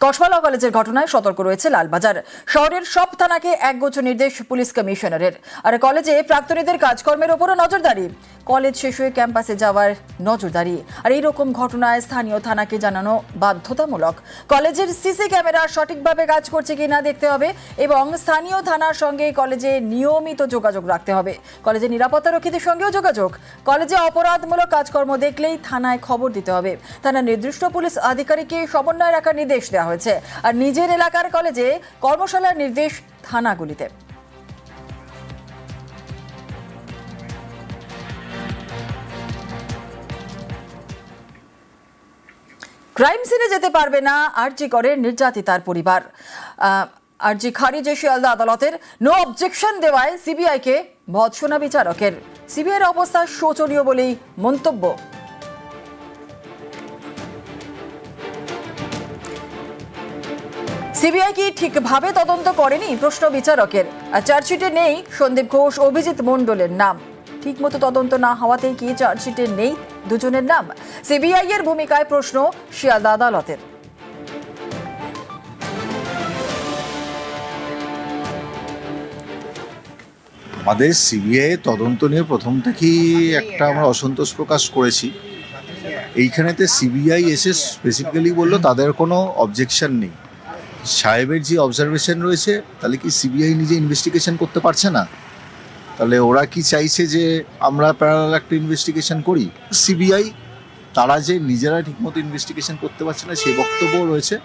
কসবালা কলেজের ঘটনায় সতর্ক রয়েছে লালবাজার। শহরের সব থানাকে একগুচ্ছ নির্দেশ পুলিশ কমিশনারের। আর কলেজে প্রাক্তনীদের কাজকর্মের ওপরও নজরদারি। কলেজ শেষ হয়ে ক্যাম্পাসে যাওয়ার নজরদারি। আর এই রকম ঘটনায় স্থানীয় থানাকে জানানো বাধ্যতামূলক। কলেজের সিসি ক্যামেরা সঠিকভাবে কাজ করছে কিনা দেখতে হবে এবং স্থানীয় থানার সঙ্গে কলেজে নিয়মিত যোগাযোগ রাখতে হবে। কলেজের নিরাপত্তা রক্ষীদের সঙ্গেও যোগাযোগ। কলেজে অপরাধমূলক কাজকর্ম দেখলেই থানায় খবর দিতে হবে। থানার নির্দিষ্ট পুলিশ আধিকারিককে সমন্বয় রাখার নির্দেশ দেওয়া হয়েছে। আর নিজের এলাকার কলেজে কর্মশালার নির্দেশ থানাগুলিতে। ক্রাইম সিনে যেতে পারবে না, আরজি করে নির্যাতিতার পরিবার। আরজি খারিজে শিয়ালদা আদালতের নো অবজেকশন দেওয়ায় সিবিআইকে ভৎসনা বিচারকের। সিবিআইয়ের অবস্থা শোচনীয় বলেই মন্তব্য। সিবিআই কি ঠিকভাবে তদন্ত করেনি? প্রশ্ন বিচারকের। আর চার্জশিটে নেই সন্দীপ ঘোষ, অভিজিৎ মণ্ডলের নাম। ঠিকমতো তদন্ত না হওয়াতেই কি চার্জশিটে নেই দুজনের নাম? সিবিআই এর ভূমিকায় প্রশ্ন শিয়ালদা আদালতের। আমাদের সিবিআই তদন্ত নিয়ে প্রথম থেকেই একটা আমরা অসন্তোষ প্রকাশ করেছি। এইখানেতে সিবিআই এসে স্পেসিফিক্যালি বলল, তাদের কোনো অবজেকশন নেই। সাহেবের যে অবজারভেশন রয়েছে, তাহলে কি সিবিআই নিজে ইনভেস্টিগেশন করতে পারছে না? তাহলে ওরা কি চাইছে যে আমরা প্যারালাল একটা ইনভেস্টিগেশন করি? সিবিআই তারা যে নিজেরা ঠিকমতো ইনভেস্টিগেশন করতে পারছে না, সেই বক্তব্যও রয়েছে।